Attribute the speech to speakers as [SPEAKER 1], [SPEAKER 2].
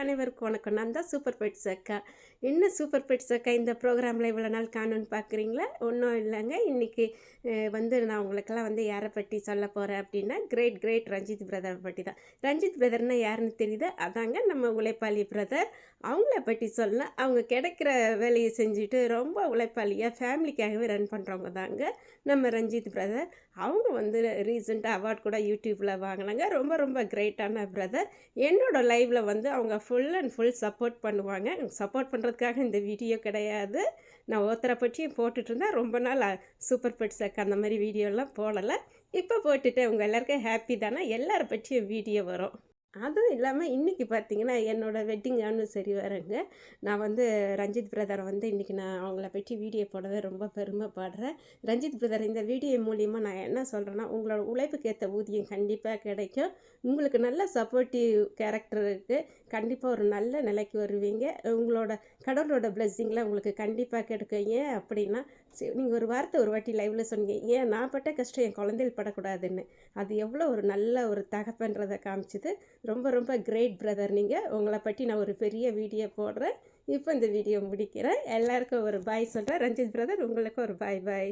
[SPEAKER 1] அனைவருக்கும் வணக்கம். நான் தான் சூப்பர் பெட்ஸ் அக்கா. என்ன சூப்பர் பெட்ஸ் அக்கா இந்த ப்ரோக்ராமில் இவ்வளோ நாள் காணுன்னு பார்க்குறீங்களா ஒன்றும் இல்லைங்க. இன்றைக்கி வந்து நான் உங்களுக்கெல்லாம் வந்து யாரை பற்றி சொல்ல போகிறேன் அப்படின்னா கிரேட் கிரேட் ரஞ்சித் பிரதர் பற்றி தான். ரஞ்சித் பிரதர்னால் யாருன்னு தெரியுது? அதாங்க நம்ம உழைப்பாளி பிரதர் அவங்கள பற்றி சொல்லலாம் அவங்க கிடைக்கிற வேலையை செஞ்சுட்டு ரொம்ப உழைப்பாளியாக ஃபேமிலிக்காகவே ரன் பண்ணுறவங்க தாங்க நம்ம ரஞ்சித் பிரதர் அவங்க வந்து ரீசெண்டாக அவார்ட் கூட யூடியூப்பில் வாங்கினாங்க. ரொம்ப ரொம்ப கிரேட்டான பிரதர் என்னோட லைவில் வந்து அவங்க ஃபுல் அண்ட் ஃபுல் சப்போர்ட் பண்ணுவாங்க. சப்போர்ட் பண்ணுறதுக்காக இந்த வீடியோ கிடையாது. நான் ஒருத்தரை பற்றியும் போட்டுட்ருந்தேன் ரொம்ப நாள் சூப்பர் பெட்ஸுக்கு அந்த மாதிரி வீடியோலாம் போடலை. இப்போ போட்டுட்டேன். உங்கள் எல்லாருக்கும் ஹாப்பி தானே? எல்லாரை பற்றியும் வீடியோ வரும். அதுவும் இல்லாமல் இன்றைக்கி பார்த்தீங்கன்னா என்னோடய வெட்டிங் ஆனிவர்சரி வரேங்க. நான் வந்து ரஞ்சித் பிரதரை வந்து இன்றைக்கி நான் அவங்கள பற்றி வீடியோ போடவே ரொம்ப பெருமைப்படுறேன். ரஞ்சித் பிரதர் இந்த வீடியோ மூலிமா நான் என்ன சொல்கிறேன்னா உங்களோட உழைப்புக்கு ஏற்ற ஊதியம் கண்டிப்பாக கிடைக்கும். உங்களுக்கு நல்ல சப்போர்ட்டிவ் கேரக்டர் இருக்குது கண்டிப்பாக ஒரு நல்ல நிலைக்கு வருவீங்க. உங்களோட கடவுளோட பிளெஸ்ஸிங்கில் உங்களுக்கு கண்டிப்பாக கிடைக்கும். ஏன் அப்படின்னா நீங்கள் ஒரு வார்த்தை ஒரு வாட்டி லைவில் சொன்னீங்க ஏன் நான் பட்ட கஷ்டம் என் குழந்தைகள் படக்கூடாதுன்னு. அது எவ்வளோ ஒரு நல்ல ஒரு தகப்பன்றதை காமிச்சது. ரொம்ப ரொம்ப கிரேட் பிரதர் நீங்கள் உங்களை பற்றி நான் ஒரு பெரிய வீடியோ போடுறேன். இப்போ இந்த வீடியோ முடிக்கிறேன். எல்லாருக்கும் ஒரு பாய் சொல்கிறேன் ரஞ்சித் பிரதர் உங்களுக்கு ஒரு பாய் பாய்